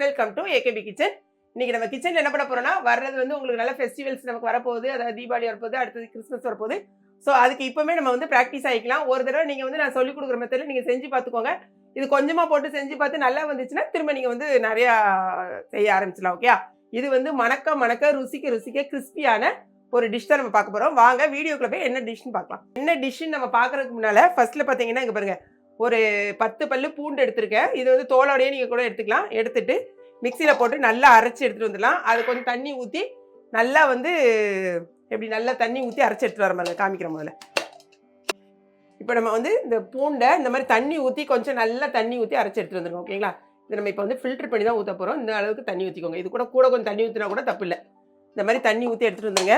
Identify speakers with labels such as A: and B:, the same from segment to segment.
A: Welcome to AKP kitchen இன்னைக்கு நம்ம கிச்சன்ல என்ன பண்ண போறோம்னா வர்றது வந்து உங்களுக்கு நல்ல ஃபெஸ்டிவல்ஸ் நமக்கு வரப்போகுது அதாவது தீபாவளி வரப்போகுது அடுத்தது கிறிஸ்மஸ் வரப்போகுது. ஸோ அதுக்கு இப்பவுமே நம்ம வந்து ப்ராக்டிஸ் ஆகிக்கலாம் ஒரு தடவை நீங்க வந்து நான் சொல்லிக் கொடுக்குற மெத்தடில் நீங்க செஞ்சு பார்த்துக்கோங்க. இது கொஞ்சமா போட்டு செஞ்சு பார்த்து நல்லா வந்துச்சுன்னா திரும்ப நீங்க வந்து நிறைய செய்ய ஆரம்பிச்சிடலாம் ஓகே இது வந்து மணக்க மணக்க ருசிக்க ருசிக்க கிறிஸ்பியான ஒரு டிஷ் தான் நம்ம பார்க்க போறோம். வாங்க வீடியோக்குள்ள போய் என்ன டிஷ்னு பார்க்கலாம். என்ன டிஷ்ஷுன்னு நம்ம பார்க்கறதுக்கு முன்னால ஃபர்ஸ்ட்ல பார்த்தீங்கன்னா இங்க பாருங்க. ஒரு பத்து பல்லு பூண்டு எடுத்திருக்கேன். இது வந்து தோலோடையே நீங்கள் கூட எடுத்துக்கலாம். எடுத்துட்டு மிக்சியில் போட்டு நல்லா அரைச்சி எடுத்துகிட்டு வந்துடலாம். அது கொஞ்சம் தண்ணி ஊற்றி நல்லா வந்து எப்படி நல்லா தண்ணி ஊற்றி அரைச்சி எடுத்துகிட்டு வர மாதிரி காமிக்கிற முதல்ல. இப்போ நம்ம வந்து இந்த பூண்டை இந்த மாதிரி தண்ணி ஊற்றி கொஞ்சம் நல்லா தண்ணி ஊற்றி அரைச்சி எடுத்துகிட்டு வந்துருக்கோம் ஓகேங்களா? இது நம்ம இப்போ வந்து ஃபில்டர் பண்ணி தான் ஊற்ற போகிறோம் இந்த அளவுக்கு தண்ணி ஊற்றிக்கோங்க இது கூட கூட கொஞ்சம் தண்ணி ஊற்றினா கூட தப்பு இல்லை இந்த மாதிரி தண்ணி ஊற்றி எடுத்துகிட்டு வந்துருங்க.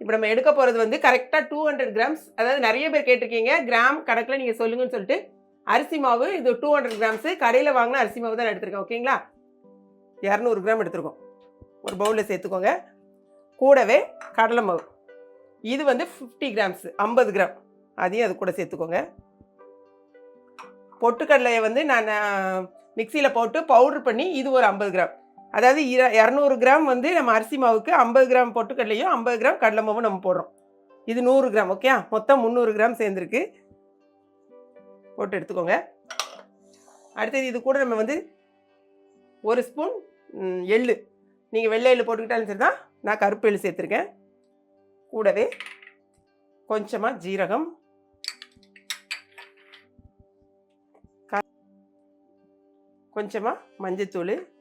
A: இப்போ நம்ம எடுக்க போகிறது வந்து கரெக்டாக டூ ஹண்ட்ரட் கிராம்ஸ் அதாவது நிறைய பேர் கேட்டிருக்கீங்க கிராம் கணக்கில் நீங்கள் சொல்லுங்கன்னு சொல்லிட்டு அரிசி மாவு இது டூ ஹண்ட்ரட் கிராம்ஸு கடையில் வாங்கின அரிசி மாவு தான் எடுத்திருக்கேன் ஓகேங்களா? இரநூறு கிராம் எடுத்துருக்கோம். ஒரு பவுலில் சேர்த்துக்கோங்க. கூடவே கடலை மாவு. இது வந்து ஃபிஃப்டி கிராம்ஸு ஐம்பது கிராம் அதையும் அது கூட சேர்த்துக்கோங்க. பொட்டுக்கடலையை வந்து நான் மிக்சியில் போட்டு பவுடர் பண்ணி இது ஒரு ஐம்பது கிராம் அதாவது இர இரநூறு கிராம் வந்து நம்ம அரிசி மாவுக்கு ஐம்பது கிராம் பொட்டுக்கடலையும் ஐம்பது கிராம் கடலை மாவும் நம்ம போடுறோம். இது நூறு கிராம் ஓகே மொத்தம் முந்நூறு கிராம் சேர்ந்துருக்கு. போட்டு எடுத்துக்கோங்க. அடுத்தது இது கூட நம்ம வந்து ஒரு ஸ்பூன் எள்ளு. நீங்கள் வெள்ளை எள்ளு போட்டுக்கிட்டாலும் சரி தான் நான் கருப்பு எள்ளு சேர்த்துருக்கேன். கூடவே கொஞ்சமாக ஜீரகம். க- கொஞ்சமாக மஞ்சத்தூள்.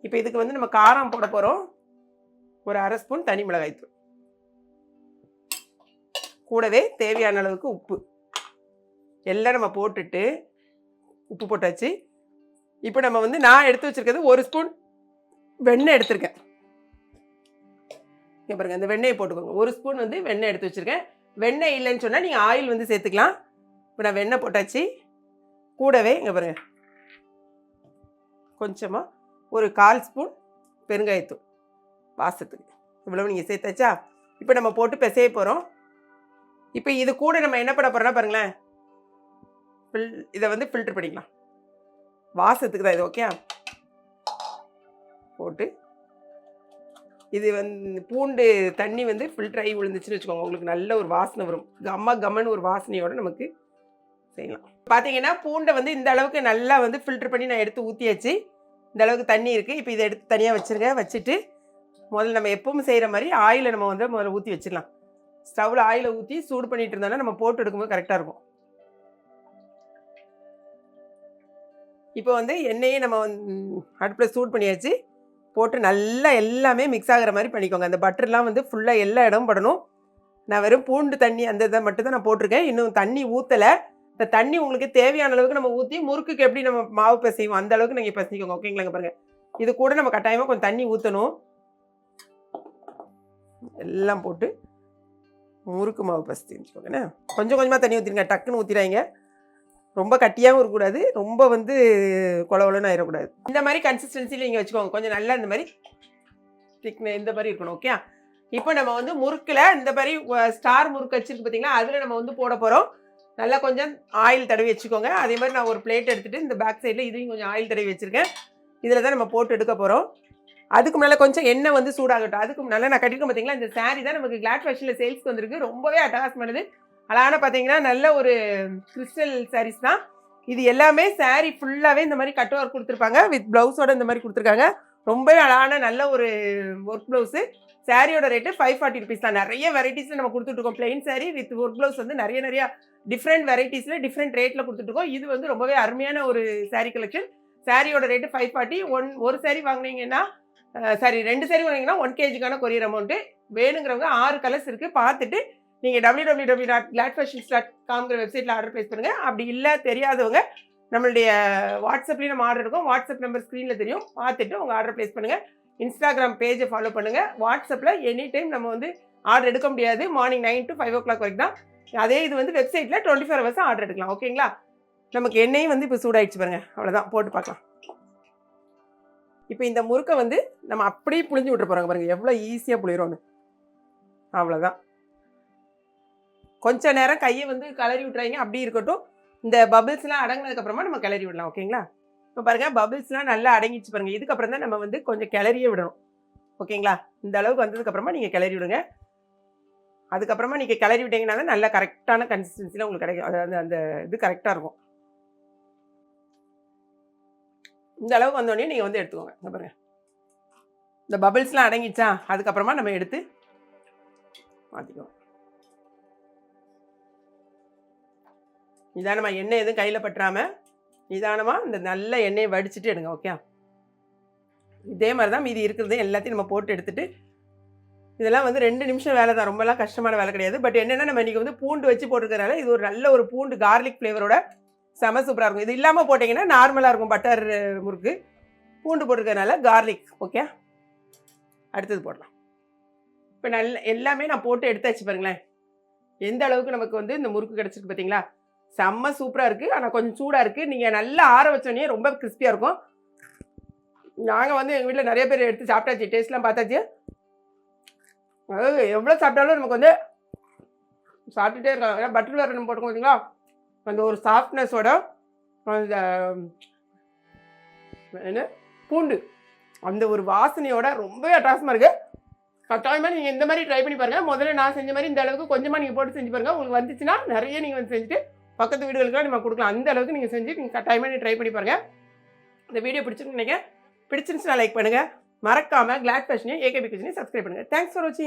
A: இப்போ இதுக்கு வந்து நம்ம காரம் போட போகிறோம் ஒரு அரை ஸ்பூன் தனி மிளகாய்த்தூள். கூடவே தேவையான அளவுக்கு உப்பு. எல்லாம் நம்ம போட்டுட்டு உப்பு போட்டாச்சு. இப்போ நம்ம வந்து நான் எடுத்து வச்சிருக்கிறது ஒரு ஸ்பூன் வெண்ணெய் எடுத்திருக்கேன். இங்கே பாருங்கள் இந்த வெண்ணெயை போட்டுக்கோங்க. ஒரு ஸ்பூன் வந்து வெண்ணெய் எடுத்து வச்சிருக்கேன். வெண்ணெய் இல்லைன்னு சொன்னால் நீங்கள் ஆயில் வந்து சேர்த்துக்கலாம். இப்போ நான் வெண்ணெய் போட்டாச்சு. கூடவே இங்கே பாருங்கள் கொஞ்சமாக ஒரு கால் ஸ்பூன் பெருங்காயத்தூள் வாசத்துக்கு. இவ்வளவு நீங்கள் சேர்த்தாச்சா? இப்போ நம்ம போட்டு பிசைய போகிறோம் இப்போ இது கூட நம்ம என்ன பண்ண போகிறோன்னா பாருங்களேன். ஃபில் இதை வந்து ஃபில்டர் பண்ணிக்கலாம். வாசத்துக்கு தான் இது ஓகே போட்டு இது வந்து பூண்டு தண்ணி வந்து ஃபில்டர் ஆகி விழுந்துச்சுன்னு வச்சுக்கோங்க. உங்களுக்கு நல்ல ஒரு வாசனை வரும். கம்மா கம்மன் ஒரு வாசனையோடு நமக்கு செய்யலாம். பார்த்தீங்கன்னா பூண்டை வந்து இந்த அளவுக்கு நல்லா வந்து ஃபில்டர் பண்ணி நான் எடுத்து ஊற்றியாச்சு இந்த அளவுக்கு தண்ணி இருக்குது இப்போ இதை எடுத்து தனியாக வச்சுருங்க. வச்சுட்டு முதல்ல நம்ம எப்பவும் செய்கிற மாதிரி ஆயிலை நம்ம வந்து முதல்ல ஊற்றி வச்சிடலாம். ஸ்டவ்வில் ஆயிலை ஊற்றி சூடு பண்ணிட்டு இருந்தோம்னா நம்ம போட்டு எடுக்கும்போது கரெக்டாக இருக்கும். இப்போ வந்து எண்ணெயை நம்ம அடுப்பில் சூட் பண்ணியாச்சு. போட்டு நல்லா எல்லாமே மிக்ஸ் ஆகிற மாதிரி பண்ணிக்கோங்க. அந்த பட்டர்லாம் வந்து ஃபுல்லாக எல்லா இடமும் படணும். நான் வெறும் பூண்டு தண்ணி அந்த இதை மட்டும் தான் நான் போட்டிருக்கேன். இன்னும் தண்ணி ஊற்றலை இந்த தண்ணி உங்களுக்கு தேவையான அளவுக்கு நம்ம ஊற்றி முறுக்குக்கு எப்படி நம்ம மாவு பிசைவோம் அந்த அளவுக்கு நீங்கள் பிசைக்கோங்க. ஓகேங்களா பாருங்கள் இது கூட நம்ம கட்டாயமாக கொஞ்சம் தண்ணி ஊற்றணும் எல்லாம் போட்டு முறுக்கு மாவு பசி தெரிஞ்சுக்கோங்கண்ணே கொஞ்சம் கொஞ்சமாக தண்ணி ஊற்றிருங்க டக்குன்னு ஊற்றிடாங்க ரொம்ப கட்டியாகவும் இருக்கக்கூடாது ரொம்ப வந்து குளவுலன்னு ஆயிடக்கூடாது. இந்த மாதிரி கன்சிஸ்டன்சியில் நீங்கள் வச்சுக்கோங்க. கொஞ்சம் நல்லா இந்த மாதிரி திக்ன இந்த மாதிரி இருக்கணும் ஓகே இப்போ நம்ம வந்து முறுக்கில் இந்த மாதிரி ஸ்டார் முறுக்கு வச்சுருக்கு பார்த்தீங்களா அதில் நம்ம வந்து போட போகிறோம் நல்லா கொஞ்சம் ஆயில் தடவி வச்சுக்கோங்க. அதே மாதிரி நான் ஒரு பிளேட் எடுத்துகிட்டு இந்த பேக் சைடில் இதையும் கொஞ்சம் ஆயில் தடவி வச்சுருக்கேன். இதில் தான் நம்ம போட்டு எடுக்க போகிறோம் அதுக்கு முன்னால் கொஞ்சம் எண்ணெய் வந்து சூடாகட்டும். அதுக்கு முன்னால் நான் கட்டிருக்கேன் பார்த்தீங்களா இந்த சாரீ தான் நமக்கு கிளாட் ஃபேஷனில் சேல்ஸ்க்கு வந்திருக்கு. ரொம்பவே அட்டகாசமானது. அழகான பார்த்தீங்கன்னா நல்ல ஒரு கிறிஸ்டல் சாரீஸ் தான். இது எல்லாமே saree ஃபுல்லாகவே இந்த மாதிரி கட் ஒர்க் கொடுத்துருப்பாங்க. வித் ப்ளவுஸோட இந்த மாதிரி கொடுத்துருக்காங்க. ரொம்பவே அழகான நல்ல ஒரு ஒர்க் ப்ளவுஸு சாரியோட ரேட்டு ஃபைவ் ஃபார்ட்டி ருபீஸ் தான். நிறைய வெரைட்டிஸில் நம்ம கொடுத்துட்ருக்கோம் plain saree with work blouse வந்து நிறைய நிறைய டிஃப்ரெண்ட் வெரைட்டிஸில் டிஃப்ரெண்ட் ரேட்டில் கொடுத்துட்ருக்கோம் இது வந்து ரொம்பவே அருமையான ஒரு saree கலெக்ஷன் சாரியோட ரேட்டு ஃபைவ் ஃபார்ட்டி ஒன் ஒரு saree வாங்குனீங்கன்னா சாரி ரெண்டு saree வாங்கினீங்கன்னா ஒன் கேஜிக்கான கொரியர் அமௌண்ட்டு வேணுங்கிறவங்க ஆறு கலர்ஸ் இருக்குது பார்த்துட்டு நீங்கள் W W W dot Glad Fashions dot காம்ங்கிற வெப்சைட்டில் ஆர்டர் ப்ளேஸ் பண்ணுங்கள் அப்படி இல்லை தெரியாதவங்க நம்மளுடைய வாட்ஸ்அப்லேயும் நம்ம ஆர்டர் இருக்கும். வாட்ஸ்அப் நம்பர் ஸ்க்ரீனில் தெரியும். பார்த்துட்டு உங்கள் ஆர்டர் ப்ளேஸ் பண்ணுங்கள் இன்ஸ்டாகிராம் பேஜை ஃபாலோ பண்ணுங்கள் வாட்ஸ்அப்பில் எனி டைம் நம்ம வந்து ஆர்டர் எடுக்க முடியாது. Morning nine to five o'clock வரைக்கும் தான். அதே இது வந்து வெப்சைட்டில் டுவெண்ட்டி ஃபோர் ஹவர்ஸ் ஆர்டர் எடுக்கலாம். ஓகேங்களா நமக்கு எண்ணெயும் வந்து இப்போ சூடாயிடுச்சு பாருங்க. அவ்வளோதான் போட்டு பார்க்கலாம். இப்போ இந்த முறுக்கை வந்து நம்ம அப்படியே புளிஞ்சு விட்டு போகிறாங்க பாருங்கள் எவ்வளோ ஈஸியாக புளிரோன்னு அவ்வளோதான் கொஞ்ச நேரம் கையை வந்து கலரி விட்றாங்க அப்படி இருக்கட்டும் இந்த பபிள்ஸ்லாம் அடங்கினதுக்கப்புறமா நம்ம கிளறி விடலாம் ஓகேங்களா? இப்போ பாருங்கள் பபிள்ஸ்லாம் நல்லா அடங்கிச்சு பாருங்கள் இதுக்கப்புறம் தான் நம்ம வந்து கொஞ்சம் கிளறியே விடணும் ஓகேங்களா? இந்த அளவுக்கு வந்ததுக்கப்புறமா நீங்கள் கிளறி விடுங்க. அதுக்கப்புறமா நீங்கள் கிளறி விட்டீங்கன்னா தான் நல்லா கரெக்டான கன்சிஸ்டன்சியில் உங்களுக்கு கிடைக்கும். அதாவது அந்த இது கரெக்டாக இருக்கும். இந்த அளவுக்கு வந்தோடனே நீங்கள் வந்து எடுத்துக்கோங்க. இந்த பாருங்க. இந்த பபிள்ஸ்லாம் அடங்கிச்சா அதுக்கப்புறமா நம்ம எடுத்து மாற்றிக்குவோம் நிதானமாக எண்ணெய் எதுவும் கையில் பற்றாமல் நிதானமாக இந்த நல்ல எண்ணெயை வடிச்சிட்டு எடுங்க ஓகே இதே மாதிரி தான் மீதி இருக்கிறது எல்லாத்தையும் நம்ம போட்டு எடுத்துகிட்டு இதெல்லாம் வந்து ரெண்டு நிமிஷம் வேலை தான் ரொம்பலாம் கஷ்டமான வேலை கிடையாது. பட் என்னென்னா நம்ம இன்றைக்கி வந்து பூண்டு வச்சு போட்டுருக்கறனால இது ஒரு நல்ல ஒரு பூண்டு கார்லிக் ஃப்ளேவரோட செம சூப்பராக இருக்கும். இது இல்லாமல் போட்டிங்கன்னா நார்மலாக இருக்கும். பட்டர் முறுக்கு. பூண்டு போட்டிருக்கறனால கார்லிக் ஓகே அடுத்தது போடலாம். இப்போ நல்ல எல்லாமே நான் போட்டு எடுத்தாச்சு பாருங்களேன். எந்த அளவுக்கு நமக்கு வந்து இந்த முறுக்கு கிடச்சிருக்கு பார்த்தீங்களா செம்ம சூப்பராக இருக்குது ஆனால் கொஞ்சம் சூடாக இருக்குது நீங்கள் நல்லா ஆற வச்சோடனே ரொம்ப கிறிஸ்பியாக இருக்கும். நாங்கள் வந்து எங்கள் வீட்டில் நிறைய பேர் எடுத்து சாப்பிட்டாச்சு. டேஸ்ட்லாம் பார்த்தாச்சு. அதாவது எவ்வளோ சாப்பிட்டாலும் நமக்கு வந்து சாப்பிட்டுட்டே இருக்கலாம் ஏன்னா பட்டர் வேறு போட்டுக்கோங்க பார்த்தீங்களா அந்த ஒரு சாஃப்ட்னஸோட அந்த என்ன? பூண்டு. அந்த ஒரு வாசனையோட ரொம்பவே அட்டாசமாக இருக்குது கட்டாயமாக நீங்கள் இந்த மாதிரி ட்ரை பண்ணி பாருங்கள் முதல்ல நான் செஞ்ச மாதிரி இந்த அளவுக்கு கொஞ்சமாக நீங்கள் போட்டு செஞ்சு பாருங்கள் உங்களுக்கு வந்துச்சுன்னா நிறைய நீங்கள் வந்து செஞ்சுட்டு பக்கத்து வீடுகளுக்கெல்லாம் நம்ம கொடுக்கலாம். அந்த அளவுக்கு நீங்கள் செஞ்சு நீங்கள் கட்டாயமாக நீங்கள் ட்ரை பண்ணி பாருங்கள் இந்த வீடியோ பிடிச்சிருக்கு நினைக்கிறேன். பிடிச்சிருந்துச்சுன்னா லைக் பண்ணுங்கள் மறக்காமல் கிளாட் ஃபேஷனையும் ஏகேபி கிச்சனையும் சப்ஸ்கிரைப் பண்ணுங்கள் தேங்க்ஸ் ஃபார் வாட்சிங்